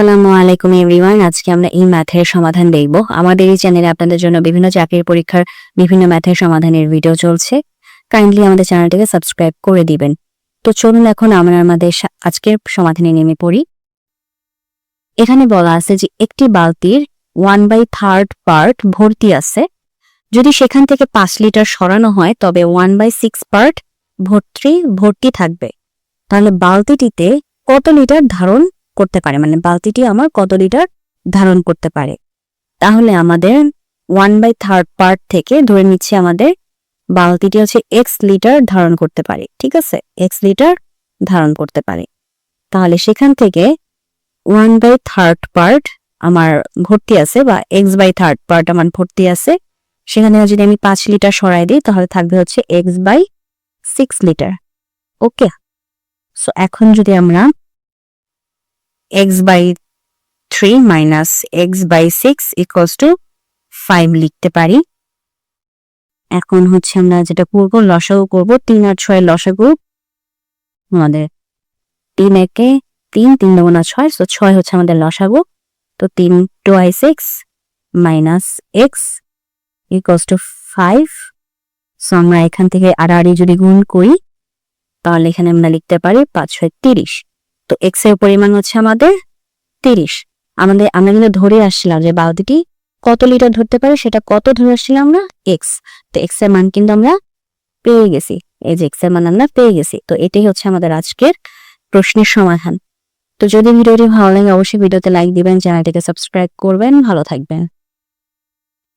আসসালামু আলাইকুম এভরিওয়ান। আজকে আমরা এই ম্যাথের সমাধান দেখব। আমাদের এই চ্যানেলে আপনাদের জন্য বিভিন্ন চাকরির পরীক্ষার বিভিন্ন ম্যাথের সমাধানের ভিডিও চলছে। কাইন্ডলি আমাদের চ্যানেলটিকে সাবস্ক্রাইব করে দিবেন। তো চলুন এখন আমরা আমাদের আজকের সমাধানে নেমে পড়ি। এখানে বলা আছে যে একটি বালতির ওয়ান বাই থার্ড পার্ট ভর্তি আছে। যদি সেখান থেকে পাঁচ লিটার সরানো হয়, তবে ওয়ান বাই সিক্স পার্ট ভর্তি ভর্তি থাকবে। তাহলে বালতিটিতে কত লিটার ধারণ করতে পারে মানে বালতিটি আমার কত লিটার ধারণ করতে পারে। তাহলে আমাদের ওয়ান বাই থার্ড পার্ট থেকে ধরে নিচ্ছে আমাদের বালতিটি হচ্ছে এক্স লিটার ধারণ করতে পারে, ঠিক আছে? এক্স লিটার ধারণ করতে পারে। তাহলে সেখান থেকে ওয়ান বাই থার্ড পার্ট আমার ভর্তি আছে, বা এক্স বাই থার্ড পার্ট আমার ভর্তি আছে। সেখানে যদি আমি পাঁচ লিটার সরাই দিই, তাহলে থাকবে হচ্ছে x by six litre. Okay so এখন যদি আমরা x by three minus x by six equals to five লিখতে পারি। এখন হচ্ছে আমরা যেটা করব, লসাগু করব, তিন আর ছয় লসাগু আমাদের তিন একে তিন তিন দুগুণা ছয় সো ছয় হচ্ছে আমাদের লসাগু। তো তিন two I six minus x equals to five so আমরা এখান থেকে আড়াআড়ি যদি গুণ করি, তাহলে এখানে আমরা লিখতে পারি পাঁচ ছয় তিরিশ। তো এক্সের পরিমাণ হচ্ছে আমাদের তিরিশ। আমাদের, আমরা কিন্তু ধরে আসছিলাম যে বালতিটি কত লিটার ধরতে পারে, সেটা কত ধরে আসছিলাম আমরা এক্স তো এক্সের মান কিন্তু আমরা পেয়ে গেছি। এই যে এক্সের মান আমরা পেয়ে গেছি। তো এটাই হচ্ছে আমাদের আজকের প্রশ্নের সমাধান। তো যদি ভিডিওটি ভালো লাগে, অবশ্যই ভিডিওতে লাইক দিবেন, চ্যানেলটিকে সাবস্ক্রাইব করবেন। ভালো থাকবেন।